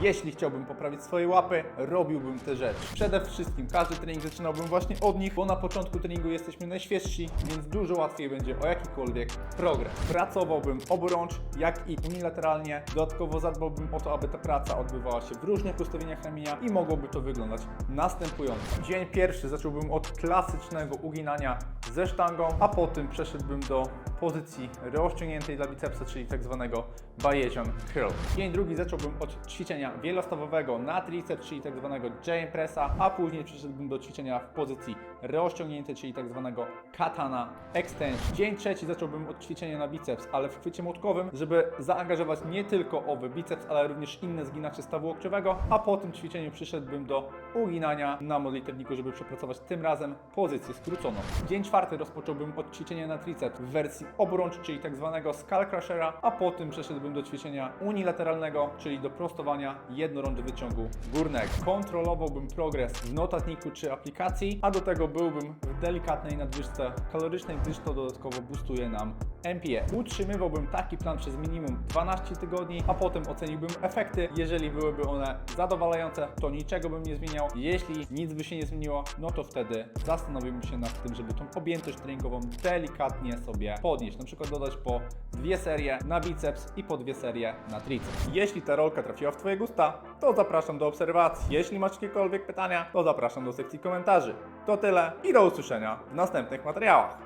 Jeśli chciałbym poprawić swoje łapy, robiłbym te rzeczy. Przede wszystkim każdy trening zaczynałbym właśnie od nich, bo na początku treningu jesteśmy najświeżsi, więc dużo łatwiej będzie o jakikolwiek progres. Pracowałbym obrącz, jak i unilateralnie. Dodatkowo zadbałbym o to, aby ta praca odbywała się w różnych ustawieniach ramienia i mogłoby to wyglądać następująco. Dzień pierwszy zacząłbym od klasycznego uginania ze sztangą, a potem przeszedłbym do pozycji rozciągniętej dla bicepsa, czyli tak zwanego Bayesian Curl. Dzień drugi zacząłbym od ćwiczenia wielostawowego na triceps, czyli tak zwanego J pressa, a później przeszedłbym do ćwiczenia w pozycji rozciągniętej, czyli tak zwanego Katana Extension. Dzień trzeci zacząłbym od ćwiczenia na biceps, ale w chwycie młotkowym, żeby zaangażować nie tylko owy biceps, ale również inne zginacze stawu łokciowego, a po tym ćwiczeniu przyszedłbym do uginania na modlitewniku, żeby przepracować tym razem pozycję skróconą. Dzień czwarty rozpocząłbym od ćwiczenia na triceps w wersji obrącz, czyli tak zwanego skull crushera, a potem przeszedłbym do ćwiczenia unilateralnego, czyli do prostowania jednorondy wyciągu górnego. Kontrolowałbym progres w notatniku czy aplikacji, a do tego byłbym w delikatnej nadwyżce kalorycznej, gdyż to dodatkowo boostuje nam MPE. Utrzymywałbym taki plan przez minimum 12 tygodni, a potem oceniłbym efekty. Jeżeli byłyby one zadowalające, to niczego bym nie zmieniał. Jeśli nic by się nie zmieniło, no to wtedy zastanowiłbym się nad tym, żeby tą objętość treningową delikatnie sobie podnieść. Na przykład dodać po dwie serie na biceps i po dwie serie na triceps. Jeśli ta rolka trafiła w Twoje gusta, to zapraszam do obserwacji. Jeśli masz jakiekolwiek pytania, to zapraszam do sekcji komentarzy. To tyle i do usłyszenia w następnych materiałach.